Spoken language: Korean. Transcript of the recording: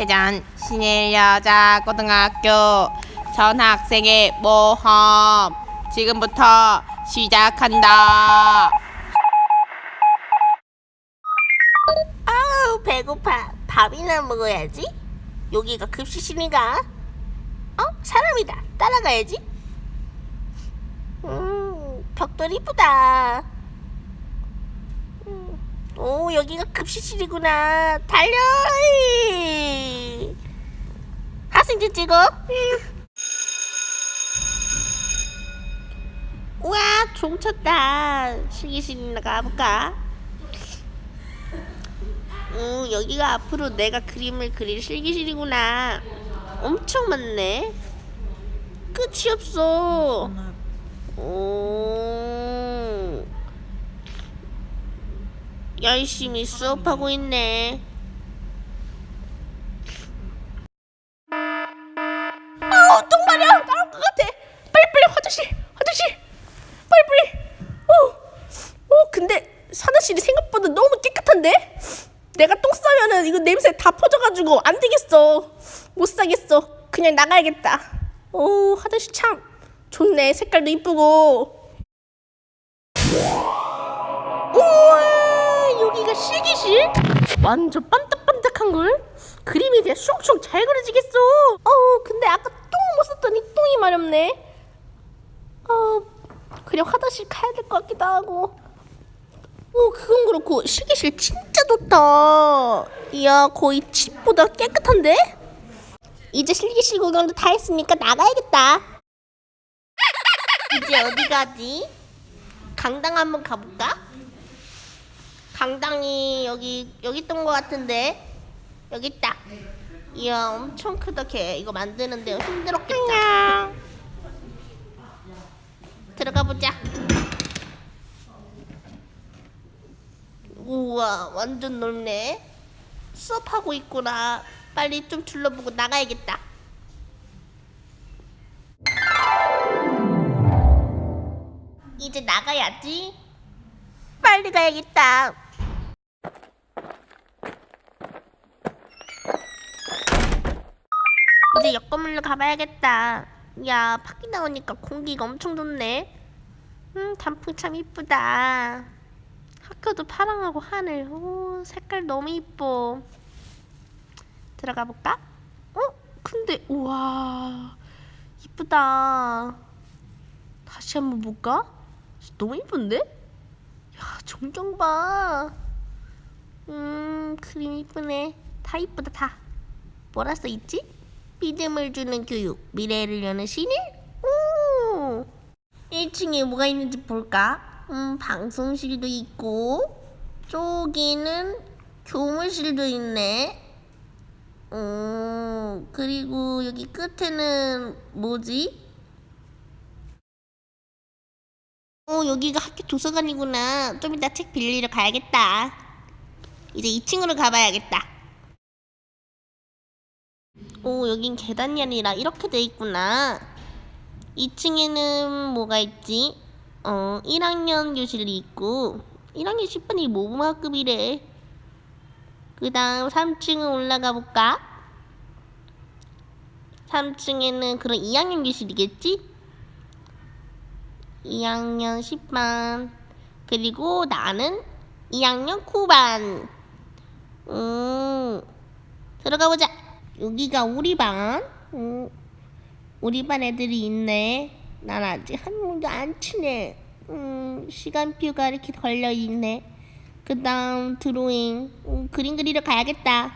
대전 신일여자 고등학교 전 학생의 모험 지금부터 시작한다. 아우 배고파 밥이나 먹어야지 여기가 급식실인가? 어? 사람이다 따라가야지 음 벽돌 이쁘다 음, 오 여기가 급식실이구나 달려 학생증 찍어 우와 종 쳤다 실기실이나 가볼까? 어, 여기가 앞으로 내가 그림을 그릴 실기실이구나. 엄청 많네. 끝이 없어. 오. 열심히 수업하고 있네. 어, 똥 마려. 나올 것 같아. 빨리 빨리 화장실. 화장실. 빨리 빨리. 어. 어, 근데 사무실이 생각보다 너무 깨끗한데? 내가 똥 싸면은 이거 냄새 다 퍼져가지고 안 되겠어. 못 사겠어. 그냥 나가야겠다. 오, 화장실 참 좋네. 색깔도 이쁘고. 실기실? 완전 반딱반딱한 걸? 그림이 그냥 쏙쏙 잘 그려지겠어. 어, 근데 아까 똥을 못 썼더니 똥이 마렵네. 어, 그냥 화장실 가야 될 것 같기도 하고. 오, 그건 그렇고 실기실 진짜 좋다. 이야, 거의 집보다 깨끗한데? 이제 실기실 구경도 다 했으니까 나가야겠다. 이제 어디 가지? 강당 한번 가볼까? 강당이 여기 여기 있던 것 같은데 여기 있다. 이야, 엄청 크다 걔. 이거 만드는데 힘들었겠다. 들어가 보자. 우와 완전 넓네 수업하고 있구나 빨리 좀 둘러보고 나가야겠다 이제 나가야지 빨리 가야겠다 이제 옆 건물로 가봐야겠다 야 밖에 나오니까 공기가 엄청 좋네 음 단풍 참 이쁘다 학교도 파랑하고 하늘 오 색깔 너무 이뻐 들어가 볼까? 어? 근데 우와 이쁘다 다시 한번 볼까? 너무 이쁜데? 야 종종 봐 음, 그림 이쁘네. 다 이쁘다, 다. 뭐라 써 있지? 믿음을 주는 교육, 미래를 여는 신일? 오! 1층에 뭐가 있는지 볼까? 음, 방송실도 있고, 저기는 교무실도 있네. 음, 그리고 여기 끝에는 뭐지? 어, 여기가 학교 도서관이구나. 좀 이따 책 빌리러 가야겠다. 이제 2층으로 가봐야겠다. 오, 여긴 계단이 아니라 이렇게 돼 있구나. 2층에는 뭐가 있지? 어, 1학년 교실이 있고, 1학년 10반이 모범학급이래. 그 다음 3층은 올라가 볼까? 3층에는 그런 2학년 교실이겠지? 2학년 10반. 그리고 나는 2학년 9반. 음, 들어가 보자. 여기가 우리 반. 음, 우리 반 애들이 있네. 난 아직 한 명도 안 치네. 음, 시간표가 이렇게 걸려 있네. 그 다음 드로잉. 음, 그림 그리러 가야겠다.